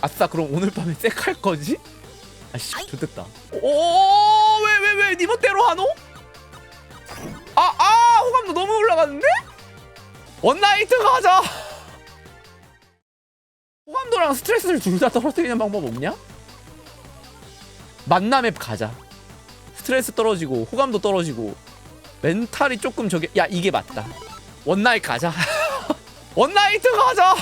아싸 그럼 오늘 밤에 쎄할 거지? 아씨 좋됐다 오왜왜 왜니 멋대로 하노? 아아 호감도 너무 올라갔는데? 원나이트 가자 호감도랑 스트레스를 둘 다 떨어뜨리는 방법 없냐? 만남앱 가자 스트레스 떨어지고 호감도 떨어지고 멘탈이 조금 저게 야 이게 맞다 원나잇 가자 원나이트 가자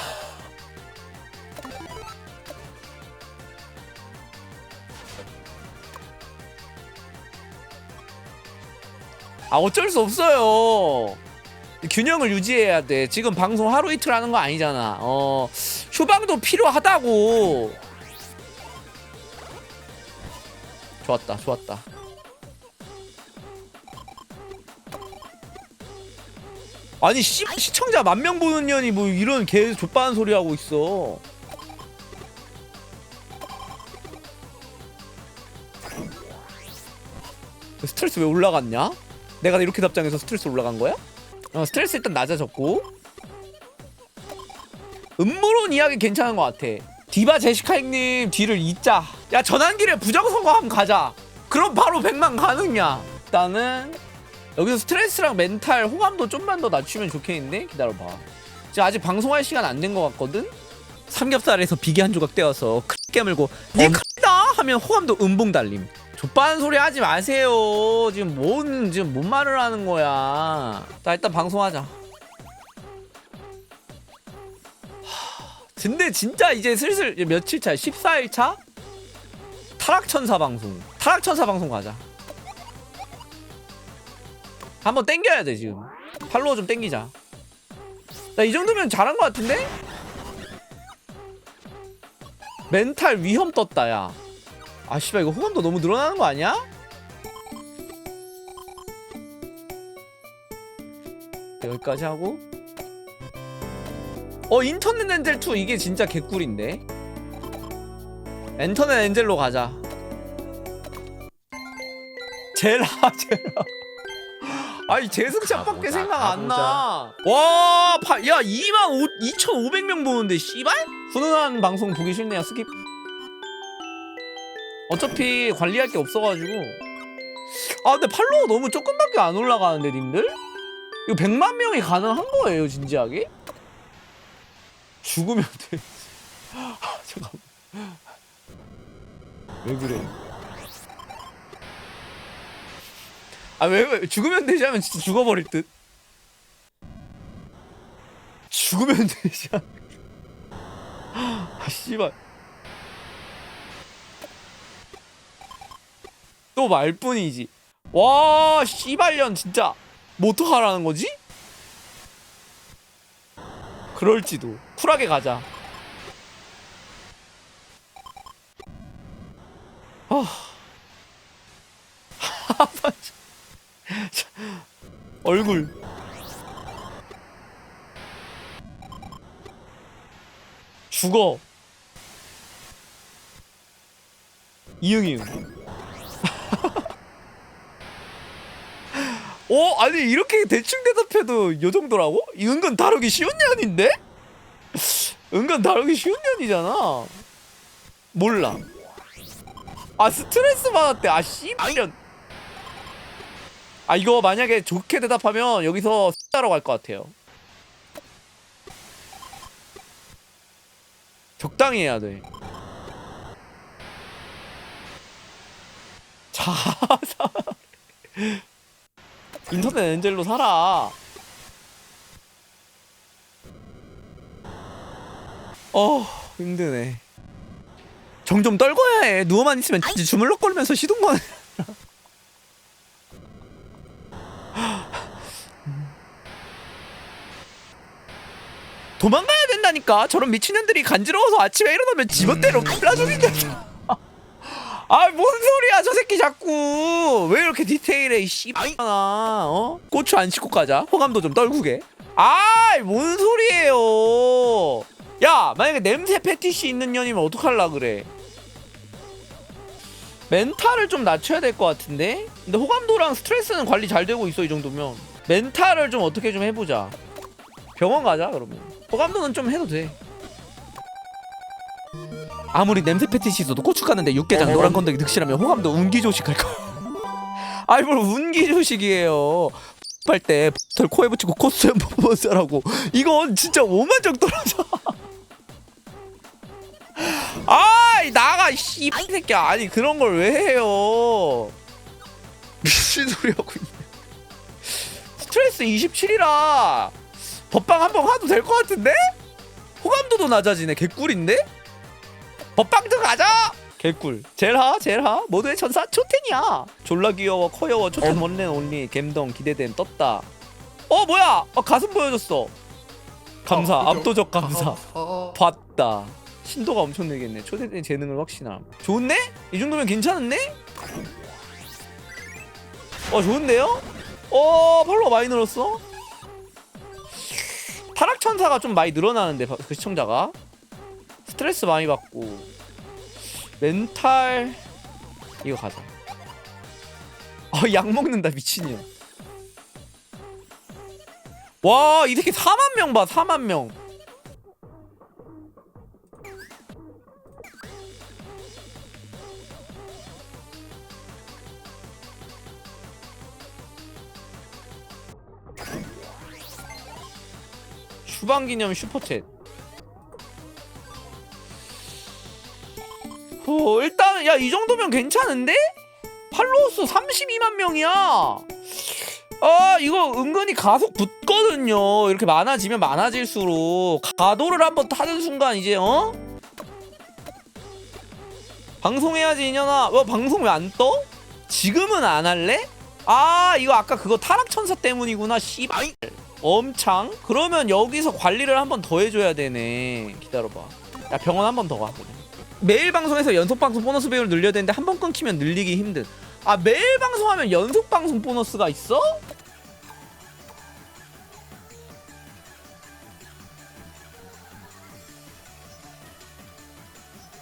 아 어쩔 수 없어요. 균형을 유지해야 돼. 지금 방송 하루 이틀 하는 거 아니잖아. 어 휴방도 필요하다고. 좋았다 좋았다. 아니 시, 시청자 만 명 보는 년이 뭐 이런 개 좆바한 소리 하고 있어. 스트레스 왜 올라갔냐? 내가 이렇게 답장해서 스트레스 올라간 거야? 어, 스트레스 일단 낮아졌고. 음모론 이야기 괜찮은 것 같아. 디바 제시카잉님 뒤를 잇자. 야 전환길에 부정선거 한번 가자. 그럼 바로 100만 가능냐 일단은 여기서 스트레스랑 멘탈 호감도 좀만 더 낮추면 좋겠는데? 기다려봐. 지금 아직 방송할 시간 안 된 것 같거든? 삼겹살에서 비계 한 조각 떼어서 크게 깨물고 니 크다 하면 호감도 음봉 달림 족바는 소리 하지 마세요. 지금 뭔 지금 뭔 말을 하는 거야. 자 일단 방송하자. 하, 근데 진짜 이제 슬슬 며칠 차 14일 차? 타락천사 방송. 타락천사 방송 가자. 한번 땡겨야 돼 지금. 팔로워 좀 땡기자. 나 이 정도면 잘한 것 같은데? 멘탈 위험 떴다 야 아 씨발 이거 호감도 너무 늘어나는 거 아니야? 여기까지 하고 어 인터넷 엔젤 2 이게 진짜 개꿀인데 인터넷 엔젤로 가자 제라 제라 아니 재승차밖에 생각 안. 나. 와, 파, 야 2만 5 2,500명 보는데 씨발? 훈훈한 방송 보기 싫네요. 스킵. 어차피 관리할 게 없어가지고. 아 근데 팔로워 너무 조금밖에 안 올라가는데 님들? 이거 100만 명이 가능한 거예요 진지하게? 죽으면 돼. 아, 잠깐만. 왜 그래? 아왜 왜 죽으면 되지 하면 진짜 죽어버릴 듯. 죽으면 되지 않. 아 씨발. 또 말뿐이지. 와 씨발년 진짜 뭐 어떡하라는 거지? 그럴지도 쿨하게 가자. 아. 얼굴 죽어 이응이응 어? 아니 이렇게 대충 대답해도 요 정도라고? 이 은근 다루기 쉬운 년인데? 은근 다루기 쉬운 년이잖아. 몰라. 아 스트레스 받았대. 아 씨발년 아 이거 만약에 좋게 대답하면 여기서 X자로 갈 것 같아요. 적당히 해야 돼 자사 인터넷 엔젤로 살아. 어 힘드네. 정 좀 떨궈야 해. 누워만 있으면 진짜 주물럭거리면서 시동건 도망가야 된다니까. 저런 미친년들이 간지러워서 아침에 일어나면 지멋대로 클라족인데 아 뭔 소리야 저 새끼 자꾸. 왜 이렇게 디테일해 이 씨발아. 어? 고추 안 씻고 가자. 호감도 좀 떨구게. 아이 뭔 소리예요. 야 만약에 냄새 패티시 있는 년이면 어떡할라 그래? 멘탈을 좀 낮춰야 될 것 같은데? 근데 호감도랑 스트레스는 관리 잘 되고 있어 이 정도면. 멘탈을 좀 어떻게 좀 해보자. 병원 가자 그러면. 호감도는 좀 해도 돼 아무리 냄새 패티시 있어도 고추 가는데 육개장 노란 건더기 득실하면 호감도 운기조식 할 거 아이 뭘 운기조식이에요. 할때 털 코에 붙이고 코스에 퍼포먼스라고. 이건 진짜 오만정 떨어져. 아이 나가 씨 새끼야. 아니 그런 걸 왜 해요? 미친 소리 하고 있네. 스트레스 27이라 법방 한번 가도 될 것 같은데? 호감도도 낮아지네. 개꿀인데? 법방 들어가자! 개꿀. 젤하 젤하 모두의 천사 초텐이야! 졸라 귀여워 커여워 초텐 원래 올리 갬동 기대됨 떴다. 어 뭐야! 어, 가슴 보여줬어. 감사 어, 그죠? 압도적 감사. 어, 봤다. 신도가 엄청 늘겠네. 초대된 재능을 확신함. 좋네? 이 정도면 괜찮은데? 어 좋은데요? 어 팔로워 많이 늘었어? 타락천사가 좀 많이 늘어나는데 바- 그 시청자가 스트레스 많이 받고 멘탈 이거 가자. 아약 먹는다 미친년 와이 새끼 4만 명 봐 4만 명. 휴방기념 슈퍼챗 어, 일단 야 이 정도면 괜찮은데? 팔로워수 32만 명이야 아 이거 은근히 가속 붙거든요 이렇게 많아지면 많아질수록 가도를 한번 타는 순간 이제 어? 방송해야지 이년아 어 방송 왜 안 떠? 지금은 안 할래? 아 이거 아까 그거 타락천사 때문이구나 씨발 엄창? 그러면 여기서 관리를 한번 더 해줘야 되네 기다려봐 야 병원 한번 더 가 매일 방송에서 연속 방송 보너스 배우를 늘려야 되는데 한 번 끊기면 늘리기 힘든 아 매일 방송하면 연속 방송 보너스가 있어?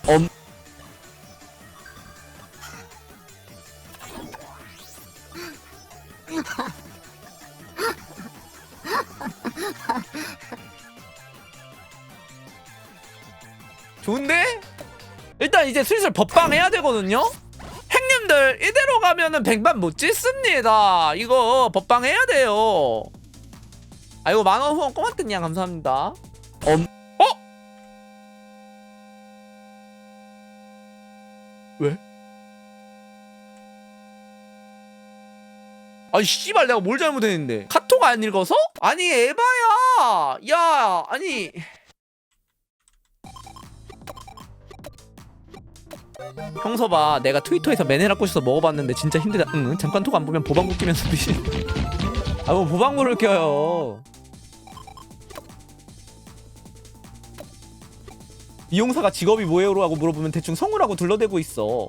엄 이제 슬슬 법방 해야 되거든요? 행님들 이대로 가면은 백반 못 찍습니다 이거 법방 해야 돼요 아이고 만원 후원 꼬마뜬냐 감사합니다 엄 어? 왜? 아니 씨발 내가 뭘 잘못했는데 카톡 안 읽어서? 아니 에바야 야 아니 평소 봐. 내가 트위터에서 메네라 꼬셔서 먹어봤는데 진짜 힘들다. 응 잠깐 톡 안 보면 보방구 끼면서 드시 아뭐 보방구를 껴요. 미용사가 직업이 뭐예요로 하고 물어보면 대충 성우라고 둘러대고 있어.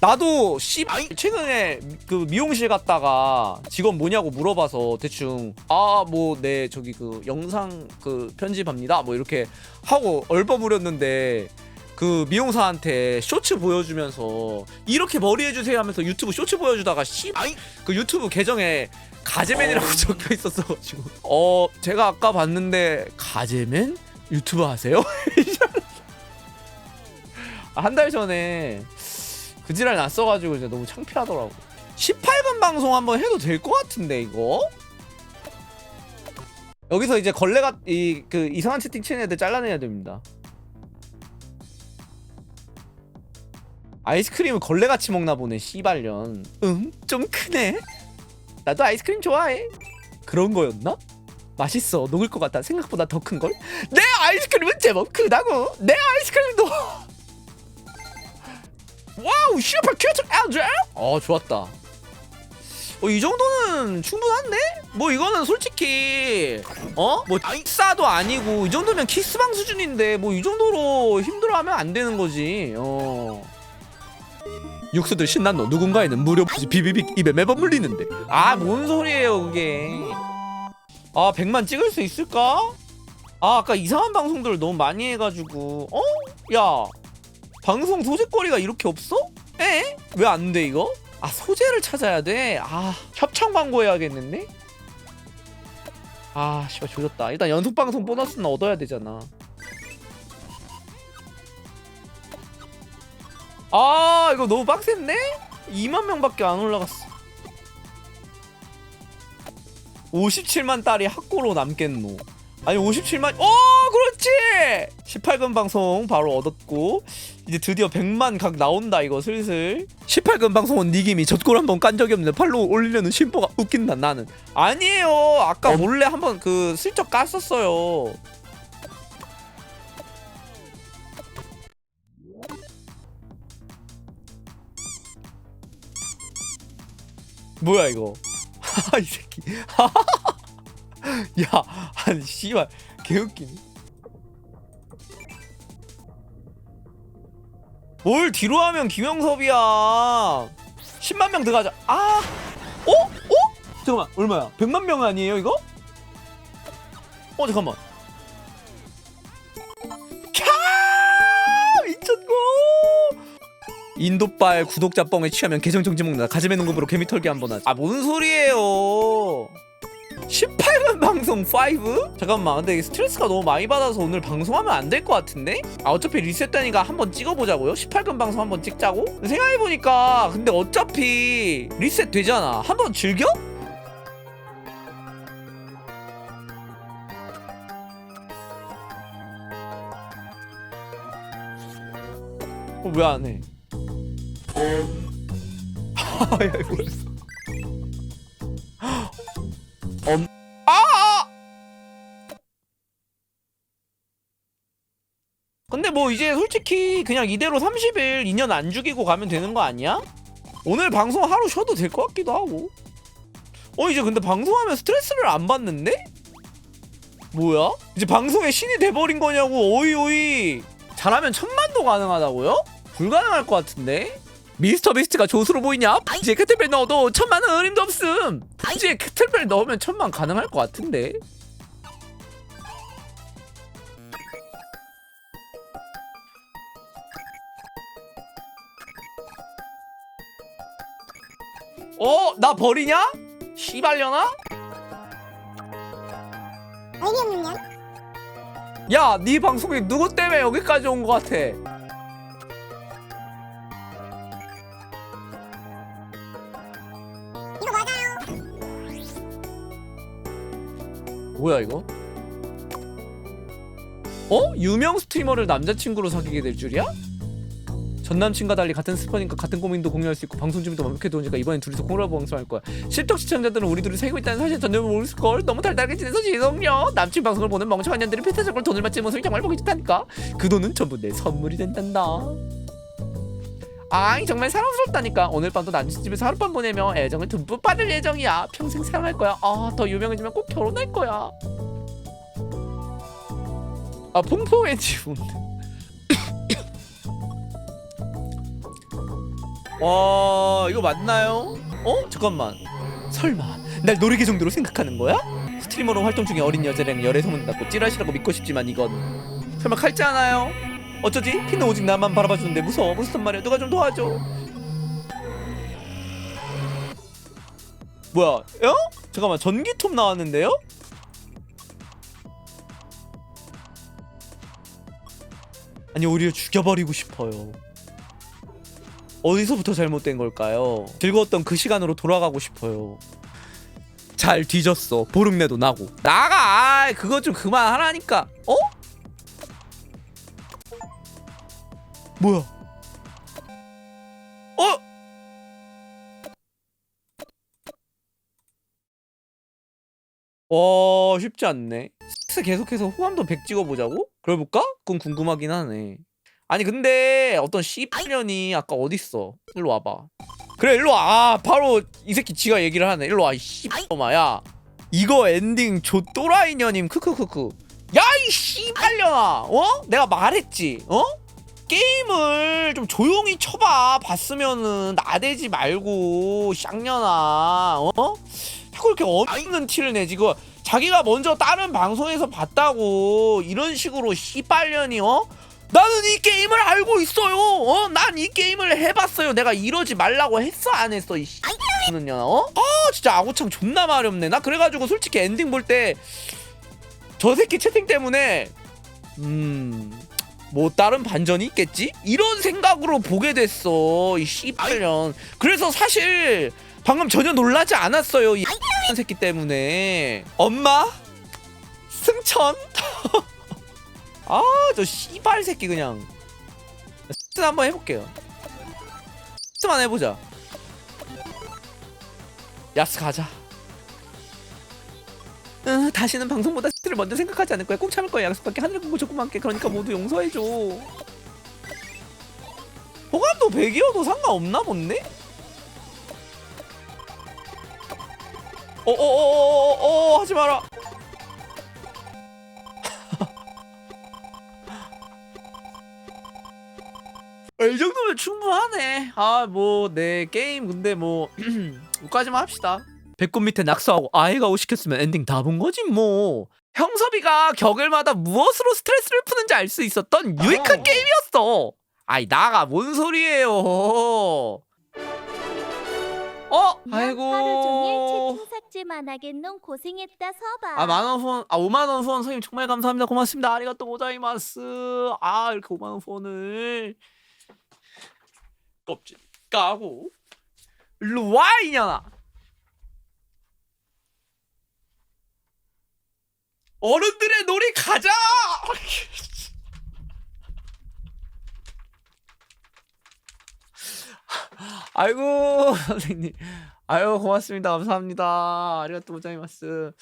나도 씨 최근에 그 미용실 갔다가 직업 뭐냐고 물어봐서 대충 아뭐네 저기 그 영상 그 편집합니다. 뭐 이렇게 하고 얼버무렸는데 그 미용사한테 쇼츠 보여주면서 이렇게 머리 해주세요 하면서 유튜브 쇼츠 보여주다가 씨그 유튜브 계정에 가제맨이라고 적혀 있었어가지고. 어 제가 아까 봤는데 가제맨? 유튜브 하세요? 한 달 전에 그 지랄 났어가지고 이제 너무 창피하더라고. 18분 방송 한번 해도 될 것 같은데 이거? 여기서 이제 걸레가 이 그 이상한 채팅 치는 애들 잘라내야 됩니다 아이스크림을 걸레같이 먹나 보네 씨발년. 응좀 크네? 나도 아이스크림 좋아해. 그런 거였나? 맛있어. 녹을 것 같다. 생각보다 더 큰걸? 내 아이스크림은 제법 크다고! 내 아이스크림도! 와우 슈퍼 큐트 엘제 어 좋았다. 어, 이 정도는 충분한데? 뭐 이거는 솔직히 어? 뭐 키스도 아니고 이 정도면 키스방 수준인데 뭐 이 정도로 힘들어하면 안 되는 거지. 어 육수들 신난 너 누군가에는 무료 비비빅 입에 매번 물리는데 아 뭔 소리예요 그게 아 100만 찍을 수 있을까? 아 아까 이상한 방송들을 너무 많이 해가지고 어? 야 방송 소재거리가 이렇게 없어? 에? 왜 안 돼 이거? 아 소재를 찾아야 돼? 아 협찬 광고 해야겠는데? 아 씨발 조졌다 일단 연속 방송 보너스는 얻어야 되잖아 아 이거 너무 빡셌네? 2만 명밖에 안 올라갔어. 57만 딸이 학고로 남겠노. 아니 57만 어 그렇지! 18금 방송 바로 얻었고 이제 드디어 100만 각 나온다 이거 슬슬. 18금 방송은 니김이 젖골 한번 깐 적이 없는데 팔로 올리려는 심보가 웃긴다 나는. 아니에요. 아까 몰래 한번 그 슬쩍 깠었어요 뭐야 이거? 이 새끼. 야 아니 씨발. 개웃기네. 뭘 뒤로 하면 김영섭이야. 10만 명 들어가자. 아! 어? 어? 잠깐만 얼마야? 100만 명 아니에요 이거? 어 잠깐만 인도빨 구독자 뻥에 취하면 계정 정지 먹는다 가지매 농급으로 개미 털기 한번 하자 아 뭔 소리예요 18만 방송 5? 잠깐만 근데 이게 스트레스가 너무 많이 받아서 오늘 방송하면 안 될 것 같은데? 아 어차피 리셋되니까 한번 찍어보자고요? 18금 방송 한번 찍자고? 생각해보니까 근데 어차피 리셋 되잖아 한번 즐겨? 어 왜 안 해? 아야 이거였어 엄 아! 근데 뭐 이제 솔직히 그냥 이대로 30일 2년 안 죽이고 가면 되는 거 아니야? 오늘 방송 하루 쉬어도 될 것 같기도 하고 어 이제 근데 방송하면 스트레스를 안 받는데? 뭐야? 이제 방송의 신이 돼버린 거냐고 오이 오이 잘하면 천만도 가능하다고요? 불가능할 것 같은데? 미스터 비스트가 조수로 보이냐? 이제 캐틀벨 넣어도 천만은 어림도 없음. 이제 캐틀벨 넣으면 천만 가능할 것 같은데. 어? 나 버리냐? 없는 년? 야, 네 방송이 누구 때문에 여기까지 온 것 같아? 뭐야 이거? 어? 유명 스트리머를 남자친구로 사귀게 될 줄이야? 전 남친과 달리 같은 스퍼니까 같은 고민도 공유할 수 있고 방송 준비도 완벽해 도우니까 이번엔 둘이서 콩라보 방송할 거야 실적 시청자들은 우리 둘이 사귀고 있다는 사실 전혀 모를 걸 너무 달달하게 지내서 죄송해요 남친 방송을 보는 멍청한 년들이 피타적으로 돈을 받지 모습이 정말 보기 좋다니까 그 돈은 전부 내 선물이 된단다 아이 정말 사랑스럽다니까 오늘 밤도 남친 집에서 하룻밤 보내며 애정을 듬뿍 받을 예정이야 평생 사랑할 거야 아더 유명해지면 꼭 결혼할 거야 아 풍포해지운 와 이거 맞나요? 어? 잠깐만 설마 날 노리개 정도로 생각하는 거야? 스트리머로 활동 중에 어린 여자랑 열애 소문 났고 찌라시라고 믿고 싶지만 이건 설마 칼지 않아요? 어쩌지? 피는 오직 나만 바라봐주는데 무서워 무슨 말이야 누가 좀 도와줘 뭐야 어? 잠깐만 전기톱 나왔는데요? 아니 오히려 죽여버리고 싶어요 어디서부터 잘못된 걸까요? 즐거웠던 그 시간으로 돌아가고 싶어요 잘 뒤졌어 보름내도 나고 나가 그거 좀 그만하라니까 어? 뭐야? 어? 와 쉽지 않네. 스트레스 계속해서 호감도 100 찍어보자고? 그래볼까? 그건 궁금하긴 하네. 아니 근데 어떤 씨발년이 아까 어딨어? 일로 와봐. 그래 일로 와. 아, 바로 이 새끼 지가 얘기를 하네. 일로 와이 씨발놈아야. 이거 엔딩 조 또라이년임 크크크크. 야이 씨발년아. 어? 내가 말했지. 어? 게임을 좀 조용히 쳐봐 봤으면은 나대지 말고 쌍년아 어? 자꾸 이렇게 없는 티를 내지 그 자기가 먼저 다른 방송에서 봤다고 이런 식으로 씨발년이 어? 나는 이 게임을 알고 있어요. 어? 난 이 게임을 해봤어요. 내가 이러지 말라고 했어 안 했어 이 씨는요. 어? 아 진짜 아구창 존나 마렵네. 나 그래가지고 솔직히 엔딩 볼 때 저 새끼 채팅 때문에 음 뭐 다른 반전이 있겠지? 이런 생각으로 보게 됐어 이 씨발년. 그래서 사실 방금 전혀 놀라지 않았어요 이 X 새끼 때문에. 엄마? 승천? 아 저 씨발 새끼 그냥. 스 한번 해볼게요. 스만 해보자. 야스 가자. 어, 다시는 방송보다 스트를 먼저 생각하지 않을 거야. 꼭 참을 거야. 약속할게. 하늘 조금만 할게. 그러니까 모두 용서해줘. 호감도 100이어도 상관없나 본데? 어어어어어 하지 마라. 아, 이 정도면 충분하네. 아뭐내 게임 근데 뭐 여기까지만 합시다. 배꼽 밑에 낙서하고 아이가 오시켰으면 엔딩 다 본 거지 뭐. 형섭이가 격을마다 무엇으로 스트레스를 푸는지 알 수 있었던 유익한 게임이었어. 아이 나가 뭔 소리예요. 어? 하루 종일 아이고. 채팅 삭제만 하겠농 고생했다 서봐. 아 만 원 후원 아 5만 원 후원 선생님 정말 감사합니다 고맙습니다 아리가또 고자이마스 아 이렇게 5만 원 후원을 껍질 까고 일로 와 이년아 어른들의 놀이 가자! 아이고 선생님. 아유 고맙습니다. 감사합니다. 아리가또 고자이마스